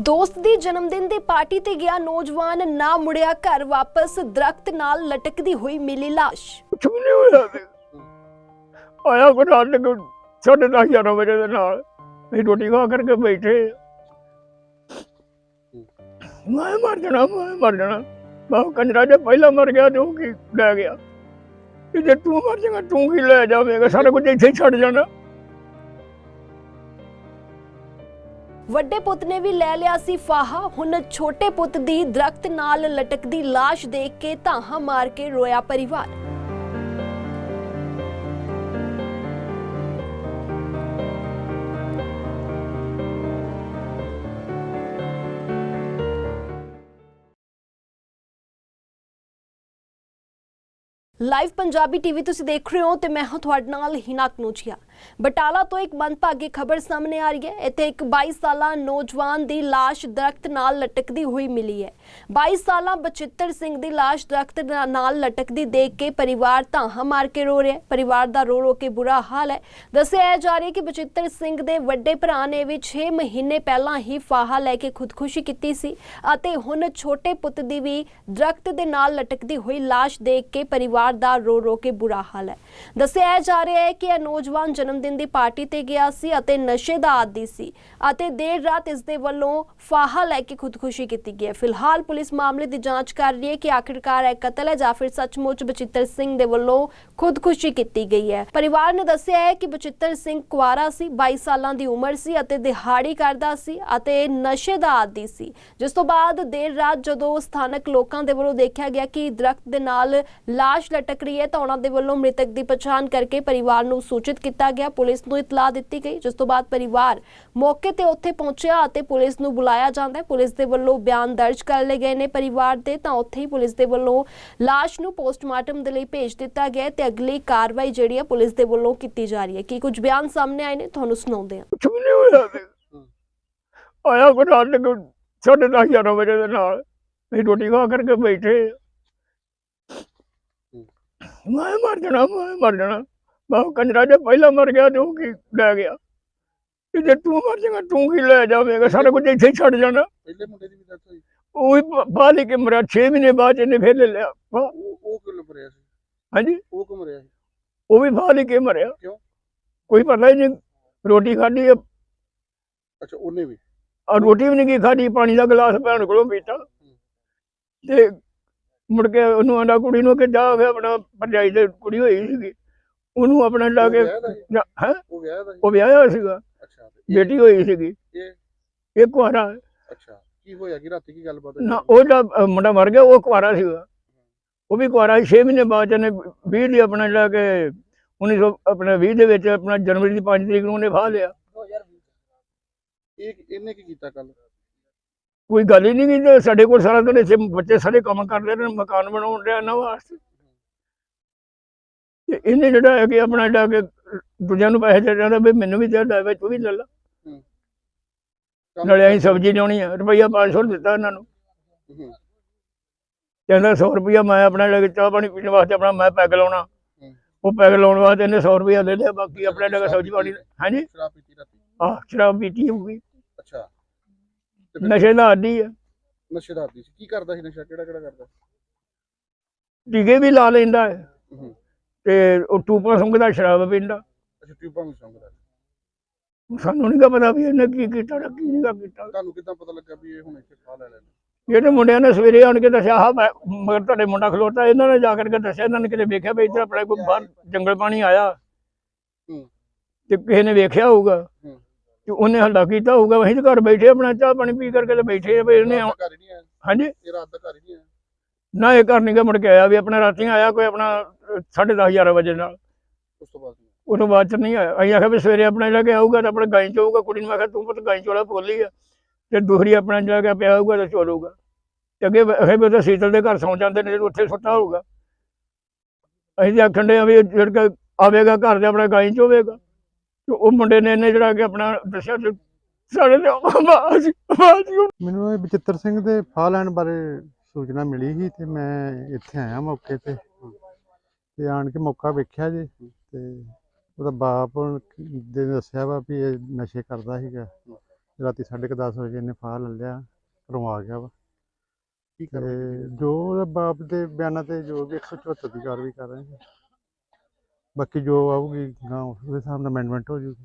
ਦੋਸਤ ਦੀ ਜਨਮ ਦਿਨ ਦੀ ਪਾਰਟੀ ਤੇ ਗਿਆ ਨੌਜਵਾਨ ਨਾ ਮੁੜਿਆ ਘਰ ਵਾਪਸ, ਦਰਖਤ ਨਾਲ ਲਟਕਦੀ ਹੋਈ ਮਿਲੀ ਲਾਸ਼। ਕੁਛ ਵੀ ਨਹੀਂ ਹੋਇਆ ਤੇ। ਆਇਆ ਕੋ ਰਾਤ ਨੂੰ ਸਾਢੇ ਦਸ ਗਿਆਰਾਂ ਵਜੇ ਦੇ ਨਾਲ। ਅਸੀਂ ਰੋਟੀ ਖਾ ਕਰਕੇ ਬੈਠੇ। ਮੈਂ ਮਰ ਜਾਣਾ, ਮੈਂ ਮਰ ਜਾਣਾ। ਬਾਹ ਕੰਜਰਾ, ਜੇ ਪਹਿਲਾਂ ਮਰ ਗਿਆ ਤੂੰ ਕੀ ਲੈ ਗਿਆ? ਤੇ ਜੇ ਤੂੰ ਮਰ ਜਾਏਗਾ, ਤੂੰ ਕੀ ਲੈ ਜਾਵੇਂਗਾ? ਸਾਰਾ ਕੁਝ ਇੱਥੇ ਹੀ ਛੱਡ ਜਾਣਾ। ਵੱਡੇ ਪੁੱਤ ਨੇ ਵੀ ਲੈ ਲਿਆ ਸੀ ਫਾਹਾ। ਹੁਣ ਛੋਟੇ ਪੁੱਤ ਦੀ ਦਰਖਤ ਨਾਲ ਲਟਕਦੀ ਲਾਸ਼ ਦੇਖ ਕੇ ਧਾਹਾਂ ਮਾਰ ਕੇ ਰੋਇਆ ਪਰਿਵਾਰ। ਲਾਈਵ ਪੰਜਾਬੀ ਟੀਵੀ ਤੁਸੀਂ ਦੇਖ ਰਹੇ ਹੋ ਤੇ ਮੈਂ ਹਾਂ ਤੁਹਾਡੇ ਨਾਲ ਹਿਨਾ ਕਨੂਚੀਆ। ਬਟਾਲਾ ਤੋਂ ਇੱਕ ਮੰਦਭਾਗੀ ਖਬਰ ਸਾਹਮਣੇ ਆ ਰਹੀ ਹੈ। ਇੱਥੇ ਇੱਕ 22 ਸਾਲਾ ਨੌਜਵਾਨ ਦੀ ਲਾਸ਼ ਦਰਖਤ ਨਾਲ ਲਟਕਦੀ ਹੋਈ ਮਿਲੀ ਹੈ। 22 ਸਾਲਾ ਬਚਿੱਤਰ ਸਿੰਘ ਦੀ ਲਾਸ਼ ਦਰਖਤ ਨਾਲ ਲਟਕਦੀ ਦੇਖ ਕੇ ਪਰਿਵਾਰ ਧਾਹਾਂ ਮਾਰ ਕੇ ਰੋ ਰਿਹਾ ਹੈ। ਪਰਿਵਾਰ ਦਾ ਰੋ ਰੋ ਕੇ ਬੁਰਾ ਹਾਲ ਹੈ। ਦੱਸਿਆ ਜਾ ਰਿਹਾ ਹੈ ਕਿ ਬਚਿੱਤਰ ਸਿੰਘ ਦੇ ਵੱਡੇ ਭਰਾ ਨੇ ਵੀ 6 ਮਹੀਨੇ ਪਹਿਲਾਂ ਹੀ ਫਾਹਾ ਲੈ ਕੇ ਖੁਦਕੁਸ਼ੀ ਕੀਤੀ ਸੀ ਅਤੇ ਹੁਣ ਛੋਟੇ ਪੁੱਤ ਦੀ ਵੀ ਦਰਖਤ ਦੇ ਨਾਲ ਲਟਕਦੀ ਹੋਈ ਲਾਸ਼ ਦੇਖ ਕੇ ਪਰਿਵਾਰ ਦਾ ਰੋ ਰੋ ਕੇ ਬੁਰਾ ਹਾਲ ਹੈ। ਦੱਸਿਆ ਜਾ ਰਿਹਾ ਹੈ ਕਿ ਇਹ ਨੌਜਵਾਨ ਜਨਮ ਦਿਨ ਦੀ ਪਾਰਟੀ ਤੇ ਗਿਆ ਸੀ ਅਤੇ ਨਸ਼ੇ ਦਾ ਆਦੀ ਸੀ ਅਤੇ ਦੇਰ ਰਾਤ ਇਸ ਦੇ ਵੱਲੋਂ ਫਾਹਾ ਲੈ ਕੇ ਖੁਦਕੁਸ਼ੀ ਕੀਤੀ ਗਈ ਹੈ। ਫਿਲਹਾਲ ਪੁਲਿਸ ਮਾਮਲੇ ਦੀ ਜਾਂਚ ਕਰ ਰਹੀ ਹੈ ਕਿ ਆਖਿਰਕਾਰ ਇਹ ਕਤਲ ਹੈ ਜਾਂ ਫਿਰ ਸੱਚਮੁੱਚ ਬਚਿੱਤਰ ਸਿੰਘ ਦੇ ਵੱਲੋਂ ਖੁਦਕੁਸ਼ੀ ਕੀਤੀ ਗਈ ਹੈ। ਪਰਿਵਾਰ ਨੇ ਦੱਸਿਆ ਹੈ ਕਿ ਬਚਿੱਤਰ ਸਿੰਘ ਕੁਆਰਾ ਸੀ 22 ਸਾਲਾਂ ਦੀ ਉਮਰ ਸੀ ਅਤੇ ਦਿਹਾੜੀ ਕਰਦਾ ਸੀ ਅਤੇ ਨਸ਼ੇ ਦਾ ਆਦੀ ਸੀ। ਜਿਸ ਤੋਂ ਬਾਅਦ ਦੇਰ ਰਾਤ ਜਦੋਂ ਸਥਾਨਕ ਲੋਕਾਂ ਦੇ ਵੱਲੋਂ ਦੇਖਿਆ ਗਿਆ ਕਿ ਦਰਖਤ ਦੇ ਨਾਲ ਲਾਸ਼ ਲਟਕ ਰਹੀ ਹੈ ਤਾਂ ਉਹਨਾਂ ਦੇ ਵੱਲੋਂ ਮ੍ਰਿਤਕ ਦੀ ਪਛਾਣ ਕਰਕੇ ਪਰਿਵਾਰ ਨੂੰ ਸੂਚਿਤ ਕੀਤਾ ਗਿਆ ਪੁਲਿਸ ਨੂੰ ਇਤਲਾਹ ਦਿੱਤੀ ਗਈ ਜਿਸ ਤੋਂ ਬਾਅਦ ਪਰਿਵਾਰ ਮੌਕੇ ਤੇ ਉੱਥੇ ਪਹੁੰਚਿਆ ਅਤੇ ਪੁਲਿਸ ਨੂੰ ਬੁਲਾਇਆ ਜਾਂਦਾ ਹੈ। ਪੁਲਿਸ ਦੇ ਵੱਲੋਂ ਬਿਆਨ ਦਰਜ ਕਰ ਲਏ ਗਏ ਨੇ ਪਰਿਵਾਰ ਦੇ ਤਾਂ ਉੱਥੇ ਹੀ ਪੁਲਿਸ ਦੇ ਵੱਲੋਂ ਲਾਸ਼ ਨੂੰ ਪੋਸਟਮਾਰਟਮ ਦੇ ਲਈ ਭੇਜ ਦਿੱਤਾ ਗਿਆ ਹੈ ਤੇ ਅਗਲੀ ਕਾਰਵਾਈ ਜਿਹੜੀ ਹੈ ਪੁਲਿਸ ਦੇ ਵੱਲੋਂ ਕੀਤੀ ਜਾ ਰਹੀ ਹੈ। ਕੀ ਕੁਝ ਬਿਆਨ ਸਾਹਮਣੇ ਆਏ ਨੇ? ਤੁਹਾਨੂੰ ਸੁਣਾਉਂਦੇ ਹਾਂ। ਕੁਛ ਵੀ ਨਹੀਂ ਹੋਇਆ ਤੇ। ਆਇਆ ਕੋ ਰਾਤ ਨੂੰ ਸਾਢੇ ਦਸ ਗਿਆਰਾਂ ਵਜੇ ਦੇ ਨਾਲ। ਅਸੀਂ ਰੋਟੀ ਖਾ ਕਰਕੇ ਬੈਠੇ। ਮੈਂ ਮਰ ਜਾਣਾ ਮੈਂ ਮਰ ਜਾਣਾ। ਬਾਹ ਕੰਜਰਾ ਜੇ ਪਹਿਲਾਂ ਮਰ ਗਿਆ ਤੇ ਉਹ ਕੀ ਲੈ ਗਿਆ? ਜੇ ਤੂੰ ਮਰ ਜਾਏਗਾ ਤੂੰ ਕੀ ਲੈ ਜਾਵੇਂਗਾ? ਸਾਰਾ ਕੁਝ ਇੱਥੇ ਹੀ ਛੱਡ ਜਾਣਾ। ਪਹਿਲੇ ਮੁੰਡੇ ਦੀ ਵੀ ਡੈਥ ਹੋਈ। ਉਹ ਕੇ ਮਰਿਆ 6 ਮਹੀਨੇ ਬਾਅਦ ਇਹਨੇ ਫਿਰ ਲੈ ਲਿਆ। ਉਹ ਉਹ ਕਿਉਂ ਮਰਿਆ ਸੀ? ਹਾਂਜੀ? ਉਹ ਕਿਉਂ ਮਰਿਆ ਸੀ? ਉਹ ਵੀ ਹੀ ਕੇ ਮਰਿਆ। ਕਿਉਂ? ਕੋਈ ਪਤਾ ਹੀ ਨਹੀਂ ਰੋਟੀ ਖਾਧੀ ਆ। ਅੱਛਾ ਉਹਨੇ ਵੀ? ਆ ਰੋਟੀ ਵੀ ਨਹੀਂ ਕੀ ਖਾਧੀ ਪਾਣੀ ਦਾ ਗਲਾਸ ਭੈਣ ਕੋਲੋਂ ਪੀਤਾ। ਤੇ ਮੁੜ ਕੇ ਉਹਨੂੰ ਆਂਦਾ ਕੁੜੀ ਨੂੰ ਕਿ ਜਾ ਆਪਣਾ ਭਰਜਾਈ ਦੇ ਕੁੜੀ ਹੋਈ ਸੀਗੀ। ਉਹਨੂੰ ਆਪਣਾ ਲਾ ਕੇ? ਹੈ ਉਹ ਵਿਆਹ ਦਾ ਸੀ ਉਹ ਵਿਆਹਿਆ ਹੋਇਆ ਸੀਗਾ। ਅੱਛਾ ਬੇਟੀ ਹੋਈ ਸੀਗੀ। ਇਹ? ਕੁਆਰਾ। ਅੱਛਾ ਕੀ ਹੋਇਆ? ਕਿ ਰਾਤੀ ਕੀ ਗੱਲਬਾਤ? ਨਾ ਉਹਦਾ ਮੁੰਡਾ ਮਰ ਗਿਆ ਉਹ ਕੁਆਰਾ ਸੀਗਾ। ਉਹ ਵੀ ਕੁਆਰਾ ਸੀ। 6 ਮਹੀਨੇ ਬਾਅਦ ਇਹਨੇ 20 ਦੀ ਆਪਣਾ ਲਾ ਕੇ 1900 ਆਪਣਾ 20 ਦੇ ਵਿੱਚ ਆਪਣਾ ਜਨਵਰੀ ਦੀ 5 ਤਰੀਕ ਨੂੰ ਉਹਨੇ ਫਾਹ ਲਿਆ। ਇਹ ਇਹਨੇ ਕੀ ਕੀਤਾ ਕੱਲ ਕੋਈ ਗੱਲ ਹੀ ਨਹੀਂ ਕੀਤੀ। ਸਾਡੇ ਕੋਲ ਸਾਰਾ ਦਿਨ ਇੱਥੇ ਬੱਚੇ ਸਾਰੇ ਕੰਮ ਕਰਦੇ ਨੇ ਮਕਾਨ ਬਣਾਉਣ ਰਿਹਾ ਨਾ ਵਾਸਤੇ ਤੇ ਇਹਨੇ ਜਿਹੜਾ ਹੈ ਕਿ ਆਪਣਾ ਲਾ ਕੇ ਦੂਜਿਆਂ ਨੂੰ ਪੈਸੇ ਦੇ ਰਿਹਾ ਵੀ ਮੈਨੂੰ ਵੀ ਦੇ ਲੈ ਤੂੰ ਵੀ ਲੈ ਨਾਲੇ ਅਸੀਂ ਸਬਜ਼ੀ ਲਿਆਉਣੀ ਆ ਰੁਪਈਆ 500 ਦਿੱਤਾ ਇਹਨਾਂ ਨੂੰ। ਕਹਿੰਦਾ 100 ਰੁਪਈਆ ਮੈਂ ਆਪਣਾ ਲੈ ਕੇ ਚਾਹ ਪਾਣੀ ਪੀਣ ਵਾਸਤੇ ਆਪਣਾ ਮੈਂ ਪੈਗ ਲਾਉਣਾ। ਉਹ ਪੈਗ ਲਾਉਣ ਵਾਸਤੇ ਇਹਨੇ 100 ਰੁਪਈਆ ਲੈ ਲਿਆ ਬਾਕੀ ਆਪਣੇ ਲੈ ਕੇ ਸਬਜ਼ੀ ਪਾਣੀ ਹਾਂਜੀ? ਸ਼ਰਾਬ ਪੀਤੀ ਰਾਤੀ। ਆਹ ਸ਼ਰਾਬ ਪੀਤੀ ਹੋਊਗੀ। ਅੱਛਾ। ਨਸ਼ੇ ਦਾ ਆਦੀ ਆ। ਨਸ਼ੇ ਦਾ ਆਦੀ ਸੀ। ਕੀ ਕਰਦਾ ਸੀ ਨਸ਼ਾ? ਕਿਹੜਾ ਕਿਹੜਾ ਕਰਦਾ ਟੀਕੇ ਵੀ ਲਾ ਲੈਂਦਾ ਹੂੰ। ਤੇ ਉਹ ਟੂਪਾ ਸੁੰਘਦਾ ਸ਼ਰਾਬ ਪੀਂਦਾ। ਅੱਛਾ ਟਿਊਬਾਂ ਵੀ ਸੰਗਦਾ ਸਾਨੂੰ ਨਹੀਂ ਗਾ ਪਤਾ ਵੀ ਇਹਨੇ ਕੀ ਕੀਤਾ ਤੇ ਕੀ ਨਹੀਂ ਗਾ ਕੀਤਾ। ਤੁਹਾਨੂੰ ਕਿਦਾਂ ਪਤਾ ਲੱਗਾ ਵੀ ਇਹ ਹੁਣ ਇੱਥੇ ਖਾ ਲੈ ਲੈਣਾ ਇਹਨੇ ਮੁੰਡਿਆਂ ਨੇ ਸਵੇਰੇ ਆਣ ਕੇ ਦੱਸਿਆ ਹਾਂ ਮੈਂ ਮਗਰ ਤੁਹਾਡੇ ਮੁੰਡਾ ਖਲੋਤਾ ਇਹਨਾਂ ਨੇ ਜਾ ਕਰਕੇ ਦੱਸਿਆ ਇਹਨਾਂ ਨੇ ਕਿਤੇ ਵੇਖਿਆ ਵੀ ਇੱਧਰ ਆਪਣਾ ਕੋਈ ਬਾਹਰ ਜੰਗਲ ਪਾਣੀ ਆਇਆ। ਹੂੰ। ਤੇ ਕਿਸੇ ਨੇ ਵੇਖਿਆ ਹੋਊਗਾ। ਹੂੰ। ਤੇ ਉਹਨੇ ਹੱਲਾ ਕੀਤਾ ਹੋਊਗਾ ਅਸੀਂ ਤਾਂ ਘਰ ਬੈਠੇ ਆਪਣਾ ਚਾਹ ਪਾਣੀ ਪੀ ਕਰਕੇ ਤੇ ਬੈਠੇ ਆ ਵੀ ਇਹਨੇ ਰਾਤ ਦਾ ਘਰ ਹੀ ਨਹੀਂ ਆਇਆ। ਹਾਂਜੀ? ਇਹ ਰਾਤ ਦਾ ਘਰ ਹੀ ਨਹੀਂ ਆਇਆ। ਨਾ ਇਹ ਘਰ ਨਹੀਂ ਗਾ ਮੁੜ ਕੇ ਆਇਆ ਵੀ ਆਪਣਾ ਰਾਤੀ ਆਇਆ ਕੋਈ ਆਪਣਾ 10:30 11 ਵਜੇ ਨਾਲ। ਉਸ ਤੋਂ ਬਾਅਦ? ਨਹੀਂ ਉਹ ਤੋਂ ਬਾਅਦ ਚ ਨਹੀਂ ਆਇਆ। ਅਸੀਂ ਆਖਿਆ ਵੀ ਸਵੇਰੇ ਆਪਣਾ ਲੈ ਕੇ ਆਊਗਾ ਤਾਂ ਆਪਣੇ ਗਾਂ ਚ ਆਊਗਾ। ਕੁੜੀ ਨੂੰ ਆਖਿਆ ਤੂੰ ਪੁੱਤ ਗਾਂ ਚੋਲਾ ਬੋਲੀ ਆ। ਤੇ ਦੂਸਰੀ ਆਪਣਾ ਜਾ ਕੇ ਪਿਆ ਹੋਊਗਾ ਤਾਂ ਚੋਲੂਗਾ ਤੇ ਅੱਗੇ ਅਖੇ ਵੀ ਉਹਦੇ ਸੀਤਲ ਦੇ ਘਰ ਸੌਂ ਜਾਂਦੇ ਨੇ ਉੱਥੇ ਸੁੱਤਾ ਹੋਊਗਾ। ਅਸੀਂ ਤਾਂ ਆਖਣ ਦੇ ਆ ਵੀ ਜਿਹੜਾ ਆਵੇਗਾ ਘਰ ਦੇ ਆਪਣਾ ਗਾਂ ਚ ਹੋਵੇਗਾ। ਤੇ ਉਹ ਮੁੰਡੇ ਨੇ ਇਹਨੇ ਜਿਹੜਾ ਕਿ ਆਪਣਾ ਦੱਸਿਆ ਸਾਡੇ ਤੇ ਆਵਾਜ਼ ਮੈਨੂੰ ਇਹ ਬਚਿੱਤਰ ਸਿੰਘ ਦੇ ਫਾਹ ਲੈਣ ਬਾਰੇ ਸੂਚਨਾ ਮਿਲੀ ਸੀ ਤੇ ਮੈਂ ਇੱਥੇ ਆਇਆ ਮੌਕੇ ਤੇ। ਤੇ ਆਣ ਕੇ ਮੌਕਾ ਵੇਖਿਆ ਜੀ ਤੇ ਉਹਦਾ ਬਾਪ ਦੇ ਦੱਸਿਆ ਵਾ ਵੀ ਇਹ ਨਸ਼ੇ ਕਰਦਾ ਸੀਗਾ। ਰਾਤੀ 10:30 ਵਜੇ ਇਹਨੇ ਫਾਹ ਲੈ ਲਿਆ ਘਰੋਂ ਆ ਗਿਆ ਵਾ। ਤੇ ਜੋ ਉਹਦੇ ਬਾਪ ਦੇ ਬਿਆਨਾਂ ਤੇ ਜੋ ਵੀ 174 ਦੀ ਕਾਰਵਾਈ ਕਰ ਰਹੇ ਬਾਕੀ ਜੋ ਆਊਗੀ ਗਾਂ ਉਹਦੇ ਹਿਸਾਬ ਨਾਲ ਅਮੈਂਡਮੈਂਟ ਹੋ ਜੂਗੀ।